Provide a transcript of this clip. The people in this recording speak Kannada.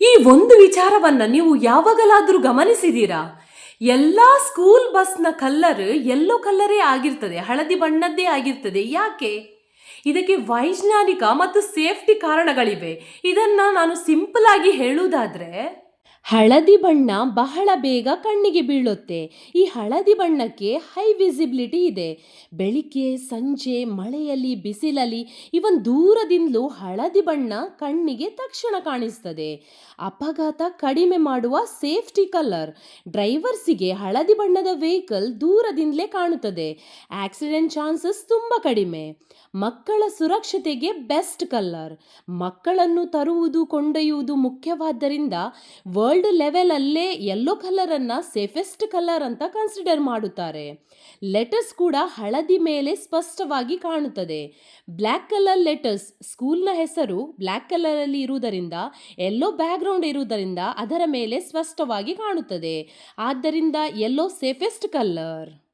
ಈ ಒಂದು ವಿಚಾರವನ್ನು ನೀವು ಯಾವಾಗಲಾದರೂ ಗಮನಿಸಿದ್ದೀರಾ ಎಲ್ಲ ಸ್ಕೂಲ್ ಬಸ್ನ ಕಲ್ಲರ್ ಎಲ್ಲೋ ಕಲ್ಲರೇ ಆಗಿರ್ತದೆ, ಹಳದಿ ಬಣ್ಣದ್ದೇ ಆಗಿರ್ತದೆ, ಯಾಕೆ? ಇದಕ್ಕೆ ವೈಜ್ಞಾನಿಕ ಮತ್ತು ಸೇಫ್ಟಿ ಕಾರಣಗಳಿವೆ. ಇದನ್ನು ನಾನು ಸಿಂಪಲ್ ಆಗಿ ಹೇಳುವುದಾದ್ರೆ ಹಳದಿ ಬಣ್ಣ ಬಹಳ ಬೇಗ ಕಣ್ಣಿಗೆ ಬೀಳುತ್ತೆ. ಈ ಹಳದಿ ಬಣ್ಣಕ್ಕೆ ಹೈ ವಿಸಿಬಿಲಿಟಿ ಇದೆ. ಬೆಳಿಗ್ಗೆ, ಸಂಜೆ, ಮಳೆಯಲ್ಲಿ, ಬಿಸಿಲಲ್ಲಿ ಇವನ್ ದೂರದಿಂದಲೂ ಹಳದಿ ಬಣ್ಣ ಕಣ್ಣಿಗೆ ತಕ್ಷಣ ಕಾಣಿಸ್ತದೆ. ಅಪಘಾತ ಕಡಿಮೆ ಮಾಡುವ ಸೇಫ್ಟಿ ಕಲರ್. ಡ್ರೈವರ್ಸಿಗೆ ಹಳದಿ ಬಣ್ಣದ ವೆಹಿಕಲ್ ದೂರದಿಂದಲೇ ಕಾಣುತ್ತದೆ. ಆಕ್ಸಿಡೆಂಟ್ ಚಾನ್ಸಸ್ ತುಂಬ ಕಡಿಮೆ. ಮಕ್ಕಳ ಸುರಕ್ಷತೆಗೆ ಬೆಸ್ಟ್ ಕಲರ್. ಮಕ್ಕಳನ್ನು ತರುವುದು, ಕೊಂಡೊಯ್ಯುವುದು ಮುಖ್ಯವಾದ್ದರಿಂದ ವರ್ಲ್ಡ್ ಲೆವೆಲಲ್ಲೇ ಯೆಲ್ಲೋ ಕಲರನ್ನು ಸೇಫೆಸ್ಟ್ ಕಲರ್ ಅಂತ ಕನ್ಸಿಡರ್ ಮಾಡುತ್ತಾರೆ. ಲೆಟರ್ಸ್ ಕೂಡ ಹಳದಿ ಮೇಲೆ ಸ್ಪಷ್ಟವಾಗಿ ಕಾಣುತ್ತದೆ. ಬ್ಲ್ಯಾಕ್ ಕಲರ್ ಲೆಟರ್ಸ್ ಸ್ಕೂಲ್ನ ಹೆಸರು ಬ್ಲ್ಯಾಕ್ ಕಲರಲ್ಲಿ ಇರುವುದರಿಂದ ಯೆಲ್ಲೋ ಬ್ಯಾಕ್ಗ್ರೌಂಡ್ ಇರುವುದರಿಂದ ಅದರ ಮೇಲೆ ಸ್ಪಷ್ಟವಾಗಿ ಕಾಣುತ್ತದೆ. ಆದ್ದರಿಂದ ಯೆಲ್ಲೋ ಸೇಫೆಸ್ಟ್ ಕಲರ್